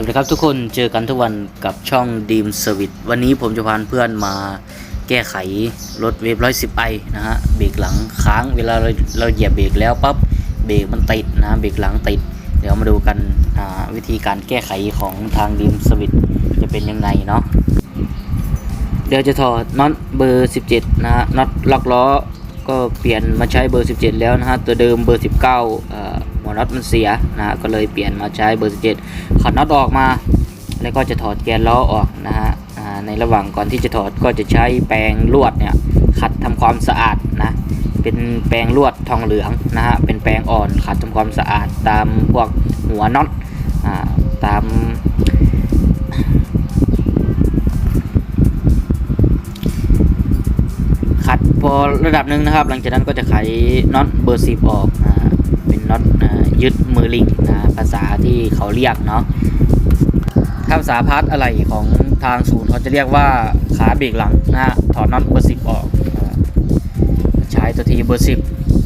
วัสดีครับทุกคนเจอกันทุกวันกับช่องดีมเซอร์วิสวันนี้ผมจะพาเพื่อนมาแก้ไขรถเวฟร้อยสิบไอนะฮะเบรกหลังค้างเวลาเราเราเหยียบเบรกแล้วปั๊บเบรกมันติดนะเบรกหลังติด เดี๋ยวมาดูกันวิธีการแก้ไขของทางดีมเซอร์วิสจะเป็นยังไงเนาะเดี๋ยวจะถอดน็อตเบอร์ 17 นะฮะน็อตล็อกล้อก็เปลี่ยนมาใช้เบอร์ 17 แล้วนะฮะตัวเดิมเบอร์ 19เอ่อหัว น็อตมันเสียนะฮะก็เลยเปลี่ยนมาใช้เบอร์ 17ขัดน็อตออกมา แล้วก็จะถอดแกนล้อออกนะฮะในระหว่างก่อนที่จะถอดก็จะใช้แปรงลวดเนี่ยขัดทำความสะอาดนะเป็นแปรงลวดทองเหลืองนะฮะเป็นแปรงอ่อนขัดทำความสะอาดตามพวกหัวน็อตตามขัดพอระดับหนึ่งนะครับ หลังจากนั้นก็จะไขน็อตเบอร์สิบออกอ่าเป็ น็อตยึดมือลิงนะภาษาที่เขาเรียกเนาะถ้าภาษาพาร์ทอะไรของทางศูนย์เขาจะเรียกว่าขาเบรกหลังนะฮะถอดน็อตเบอร์สิบออกใช้ตัวทีเบอร์สิบ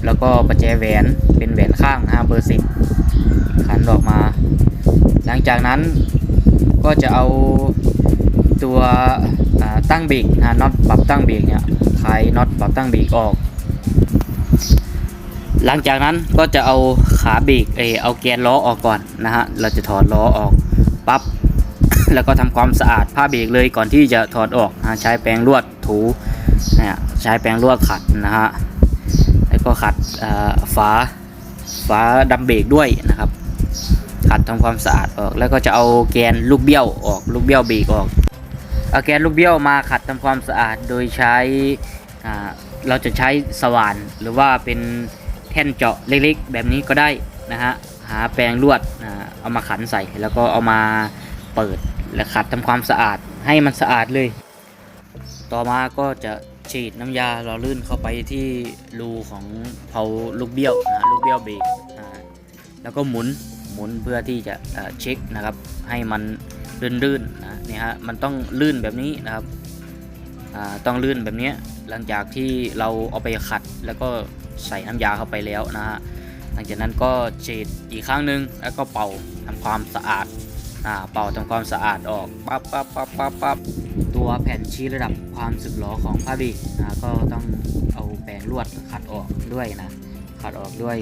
แล้วก็ประแจแหวนเป็นแหวนข้างนะฮะเบอร์สิบขันออกมา หลังจากนั้นก็จะเอาตัวตั้งเบรกนะฮะน็อตปรับตั้งเบรกเนี่ยคลายน็อตปรับตั้งเบรกออก หลังจากนั้นก็จะเอาขาเบรกเออเอาแกนล้อออกก่อนนะฮะเราจะถอดล้อออกปั๊บแล้วก็ทำความสะอาดผ้าเบรกเลยก่อนที่จะถอดออกนะใช้แปรงลวดถูนะฮะใช้แปรงลวดขัดนะฮะแล้วก็ขัดฝาฝาดัมเบรกด้วยนะครับ ขัดทำความสะอาดออก แล้วก็จะเอาแกนลูกเบี้ยวออกลูกเบี้ยวเบรกออกเอาแกนลูกเบี้ยวมาขัดทำความสะอาดโดยใช้เราจะใช้สว่านหรือว่าเป็น แท่นเจาะเล็กๆ แบบนี้ก็ได้นะฮะหาแปรงลวดเอามาขันใส่แล้วก็เอามาเปิดและขัดทำความสะอาดให้มันสะอาดเลย ต่อมาก็จะฉีดน้ำยาหล่อลื่นเข้าไปที่รูของเผาลูกเบี้ยวนะลูกเบี้ยวเบรกแล้วก็หมุนหมุนเพื่อที่จะเช็คนะครับให้มันลื่นๆนะนี่ฮะมันต้องลื่นแบบนี้นะครับ ต้องลื่นแบบนี้หลังจากที่เราเอาไปขัดแล้วก็ใส่น้ำยาเข้าไปแล้วนะฮะหลังจากนั้นก็ฉีดอีกครั้งหนึ่งแล้วก็เป่าทำความสะอาดอ่าเป่าทำความสะอาดออกปั๊บปั๊บปั๊บปั๊บปั๊บตัวแผ่นชี้ระดับความสึกหรอของผ้าบีนะก็ต้องเอาแปรงลวดขัดออกด้วยนะขัดออกด้วย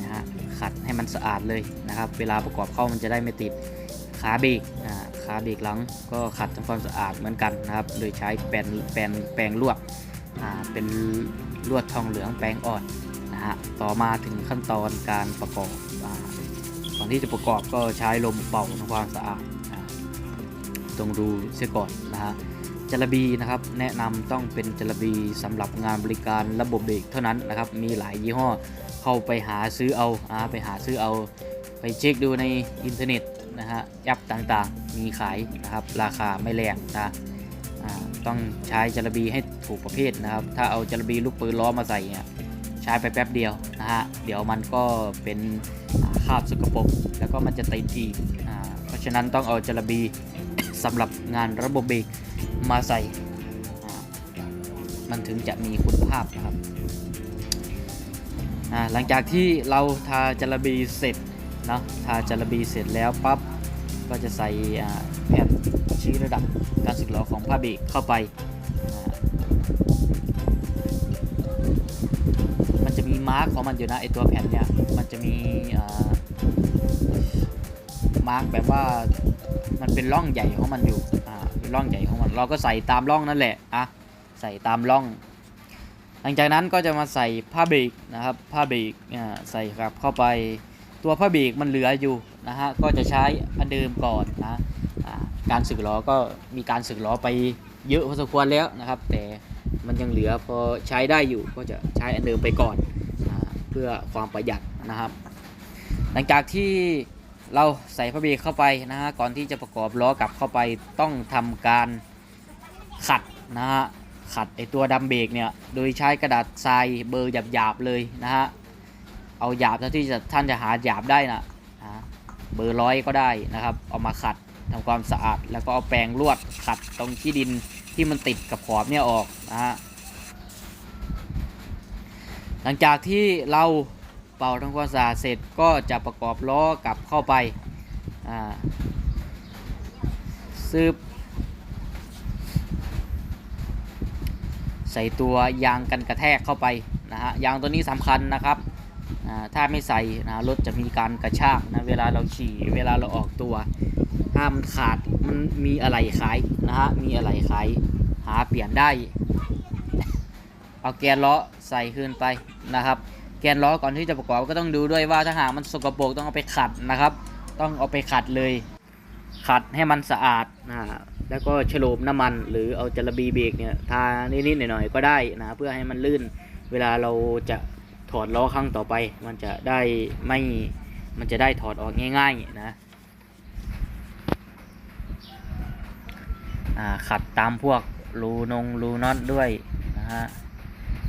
นะฮะขัดให้มันสะอาดเลยนะครับ เวลาประกอบเข้ามันจะได้ไม่ติด ขาเบรกขาเบรกหลังก็ขัดทำความสะอาดเหมือนกันนะครับ โดยใช้แปรงแปรงแปรงลวดเป็นลวดทองเหลืองแปรงอ่อนนะฮะต่อมาถึงขั้นตอนการประกอบก่อนที่จะประกอบก็ใช้ลมเป่าทำความสะอาดตรงรูเสียก่อนนะฮะจระบีนะครับแนะนำต้องเป็นจระบีสำหรับงานบริการระบบเบรกเท่านั้นนะครับ มีหลายยี่ห้อเข้าไปหาซื้อเอาอาไปหาซื้อเอา ไปเช็คดูในอินเทอร์เน็ต นะฮะแอปต่างๆ มีขายนะครับ ราคาไม่แรงนะต้องใช้จระบีให้ถูกประเภทนะครับ ถ้าเอาจระบีลูกปืนล้อมาใส่เนี่ยใช้ไปแป๊บเดียวนะฮะเดี๋ยวมันก็เป็นคราบสกปรกแล้วก็มันจะติดอีกอ่เพราะฉะนั้นต้องเอาจระบีสำหรับงานระบบเบรกมาใส่มันถึงจะมีคุณภาพนะครับหลังจากที่เราทาจระบีเสร็จ เนาะทาจารบีเสร็จแล้วปั๊บก็จะใส่แผ่นชี้ระดับการสึกหรอของผ้าเบรกเข้าไป มันจะมีมาร์กของมันอยู่นะไอตัวแผ่นเนี่ยมันจะมีมาร์กแบบว่ามันเป็นร่องใหญ่ของมันอยู่อ่าเป็นร่องใหญ่ของมัน เราก็ใส่ตามร่องนั่นแหละอะใส่ตามร่อง หลังจากนั้นก็จะมาใส่ผ้าเบรกนะครับผ้าเบรกอ่าใส่กลับเข้าไป ตัวผ้าเบรกมันเหลืออยู่นะฮะก็จะใช้อันเดิมก่อนนะการสึกล้อก็มีการสึกล้อไปเยอะพอสมควรแล้วนะครับ แต่มันยังเหลือพอใช้ได้อยู่ก็จะใช้อันเดิมไปก่อนอเพื่อความประหยัดนะครับ หลังจากที่เราใส่ผ้าเบรกเข้าไปนะฮะก่อนที่จะประกอบล้อกลับเข้าไปต้องทำการขัดนะฮะขัดไอตัวดัมเบรกเนี่ยโดยใช้กระดาษทรายเบอร์หยาบๆเลยนะฮะ เอาหยาบเท่าที่จะท่านจะหาหยาบได้นะเบอร์ร้อยก็ได้นะครับ เอามาขัดทำความสะอาด แล้วก็เอาแปรงลวดขัดตรงที่ดินที่มันติดกับขอบเนี่ยออกนะฮะหลังจากที่เราเป่าทำความสะอาดเสร็จก็จะประกอบล้อกลับเข้าไปอ่าสืบใส่ตัวยางกันกระแทกเข้าไปนะฮะยางตัวนี้สำคัญนะครับ ถ้าไม่ใส่นะรถจะมีการกระชากนะเวลาเราขี่เวลาเราออกตัวถ้ามันขาดมันมีอะไรขายนะฮะมีอะไรขายหาเปลี่ยนได้ เอาแกนล้อใส่คืนไปนะครับแกนล้อก่อนที่จะประกอบก็ต้องดูด้วยว่าถ้าหากมันสกปรกต้องเอาไปขัดนะครับ ต้องเอาไปขัดเลย ขัดให้มันสะอาดนะแล้วก็ฉโลมน้ำมัน หรือเอาจระบีเบรกเนี่ยทานิดๆหน่อยๆก็ได้นะเพื่อให้มันลื่นเวลาเราจะ ถอดล้อครั้งต่อไป มันจะได้ไม่มันจะได้ถอดออกง่าย ๆ นะขัดตามพวกรูนงรูน็อตด้วยนะฮะ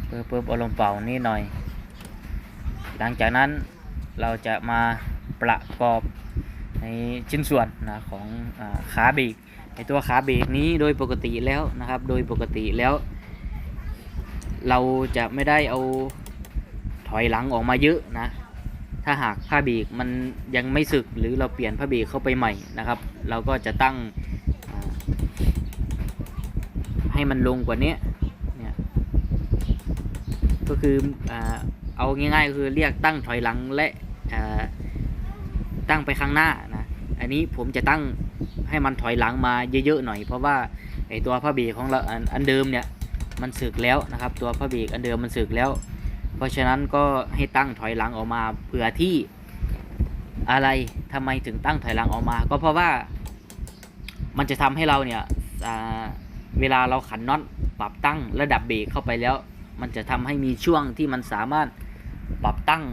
เพิ่มเพิ่มอารมณ์เป่านิดหน่อย หลังจากนั้นเราจะมาประกอบในชิ้นส่วนนะของอขาเบรกในตัวขาเบรกนี้โดยปกติแล้วนะครับ โดยปกติแล้ว เราจะไม่ได้เอา ถอยหลังออกมาเยอะนะ ถ้าหากผ้าเบรกมันยังไม่สึกหรือเราเปลี่ยนผ้าเบรกเข้าไปใหม่นะครับ เราก็จะตั้งให้มันลงกว่านี้เนี่ยก็คือเอาง่ายๆคือเรียกตั้งถอยหลังและตั้งไปข้างหน้านะอันนี้ผมจะตั้งให้มันถอยหลังมาเยอะๆหน่อย เพราะว่าไอตัวผ้าเบรกของเราอันอันเดิมเนี่ยมันสึกแล้วนะครับ ตัวผ้าเบรกอันเดิมมันสึกแล้ว เพราะฉะนั้นก็ให้ตั้งถอยหลังออกมาเผื่อที่อะไรทำไมถึงตั้งถอยหลังออกมา ก็เพราะว่ามันจะทำให้เราเนี่ยเวลาเราขันน็อตปรับตั้งระดับเบรกเข้าไปแล้ว มันจะทำให้มีช่วงที่มันสามารถปรับตั้ง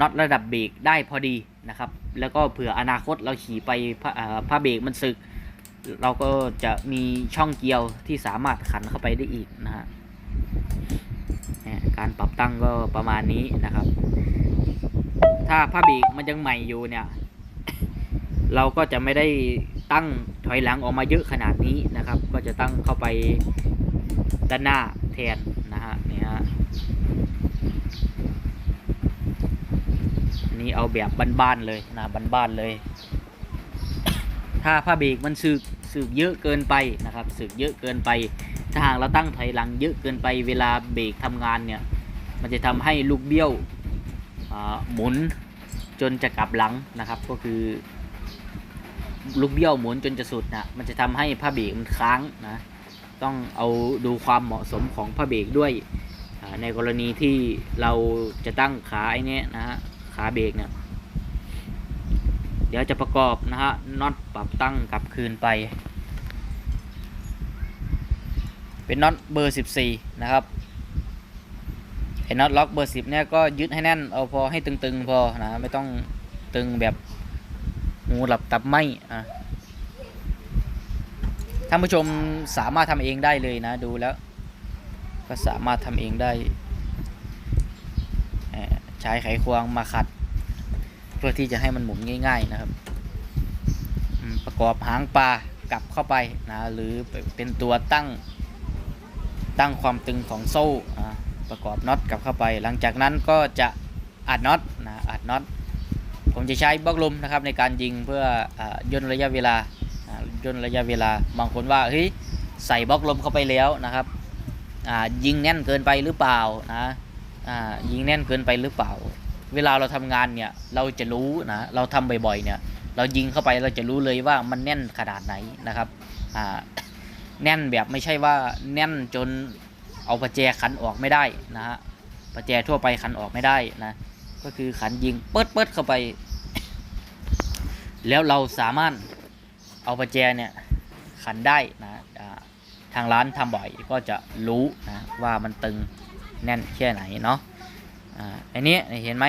น็อตระดับเบรกได้พอดีนะครับ แล้วก็เผื่ออนาคตเราขี่ไปผ้าเบรกมันสึก เราก็จะมีช่องเกียวที่สามารถขันเข้าไปได้อีกนะฮะ การปรับตั้งก็ประมาณนี้นะครับ ถ้าผ้าบรกมันยังใหม่อยู่เนี่ย เราก็จะไม่ได้ตั้งถอยหลังออกมาเยอะขนาดนี้นะครับ ก็จะตั้งเข้าไปด้านหน้าแทนนะฮะเนี่ยฮะอันนี่เอาแบบบ้านๆเลยนะบ้านๆเลย ถ้าผ้าเบรกมันสึกสึกเยอะเกินไปนะครับสึกเยอะเกินไป ถ้าหากเราตั้งถอยหลังเยอะเกินไปเวลาเบรกทำงานเนี่ย มันจะทำให้ลูกเบี้ยวหมุนจนจะกลับหลังนะครับ ก็คือลูกเบี้ยวหมุนจนจะสุดนะมันจะทำให้ผ้าเบรกมันค้างนะต้องเอาดูความเหมาะสมของผ้าเบรกด้วยในกรณีที่เราจะตั้งขาไอ้นี้นะฮะขาเบรกเนี่ยเดี๋ยวจะประกอบนะฮะน็อตปรับตั้งกลับคืนไป เป็นน็อตเบอร์ 14 นะครับไอ้น็อตล็อกเบอร์ 10 เนี่ยก็ยึดให้แน่นเอาพอให้ตึงๆพอนะไม่ต้องตึงแบบหูหลับตับไหมอะท่านผู้ชมสามารถทำเองได้เลยนะดูแล้ว ก็สามารถทำเองได้ใช้ไขควงมาขัด เพื่อที่จะให้มันหมุนง่าย ๆนะครับ ประกอบหางปลากลับเข้าไปนะหรือเป็นตัวตั้ง ตั้งความตึงของโซ่ประกอบน็อตกลับเข้าไป หลังจากนั้นก็จะอัดน็อตนะอัดน็อตผมจะใช้บล็อกลมนะครับในการยิงเพื่ออย่นระยะเวลาย่นระยะเวลาบางคนว่าเฮ้ยใส่บล็อกลมเข้าไปแล้วนะครับยิงแน่นเกินไปหรือเปล่านะยิงแน่นเกินไปหรือเปล่า เวลาเราทำงานเนี่ยเราจะรู้นะเราทำบ่อยๆเนี่ยเรายิงเข้าไปเราจะรู้เลยว่ามันแน่นขนาดไหนนะครับอ่า แน่นแบบไม่ใช่ว่าแน่นจนเอาประแจขันออกไม่ได้นะฮะประแจทั่วไปขันออกไม่ได้นะก็คือขันยิงเปิดเปิดเข้าไป แล้วเราสามารถเอาประแจเนี่ยขันได้นะทางร้านทำบ่อยก็จะรู้นะว่ามันตึงแน่นแค่ไหนเนาะอ่าอันนี้เห็นไหม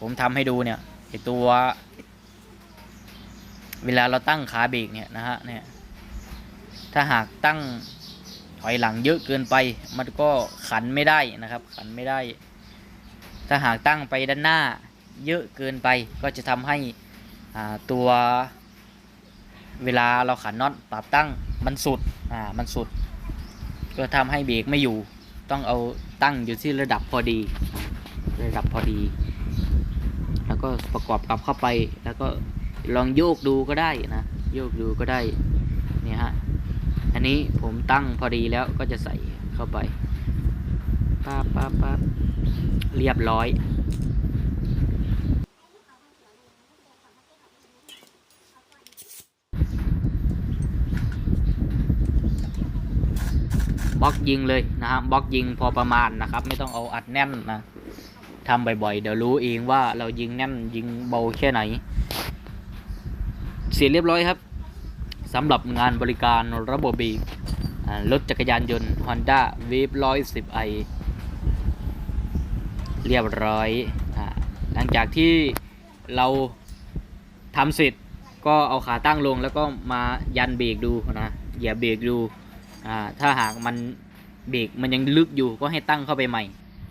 ผมทำให้ดูเนี่ยไอตัว เวลาเราตั้งขาเบรกเนี่ยนะฮะเนี่ย ถ้าหากตั้งถอยหลังเยอะเกินไป มันก็ขันไม่ได้นะครับ ขันไม่ได้ ถ้าหากตั้งไปด้านหน้าเยอะเกินไป ก็จะทำให้ตัวเวลาเราขันน็อตปรับตั้งมันสุดอ่ามันสุด ก็ทำให้เบรกไม่อยู่ ต้องเอาตั้งอยู่ที่ระดับพอดี ระดับพอดี แล้วก็ประกอบกลับเข้าไปแล้วก็ลองโยกดูก็ได้นะ โยกดูก็ได้เนี่ยฮะ อันนี้ผมตั้งพอดีแล้วก็จะใส่เข้าไปป๊าบป๊าบป๊าบเรียบร้อยบล็อกยิงเลยนะฮะบล็อกยิงพอประมาณนะครับ ไม่ต้องเอาอัดแน่นนะทำบ่อยๆ เดี๋ยวรู้เองว่าเรายิงแน่นยิงเบาแค่ไหน เสร็จเรียบร้อยครับ สำหรับงานบริการระบบเบรกรถจักรยานยนต์ Honda Wave 110i เรียบร้อย หลังจากที่เราทำเสร็จก็เอาขาตั้งลงแล้วก็มายันเบรกดูนะเหยียบเบรกดู ถ้าหากมันเบรกมันยังลึกอยู่ก็ให้ตั้งเข้าไปใหม่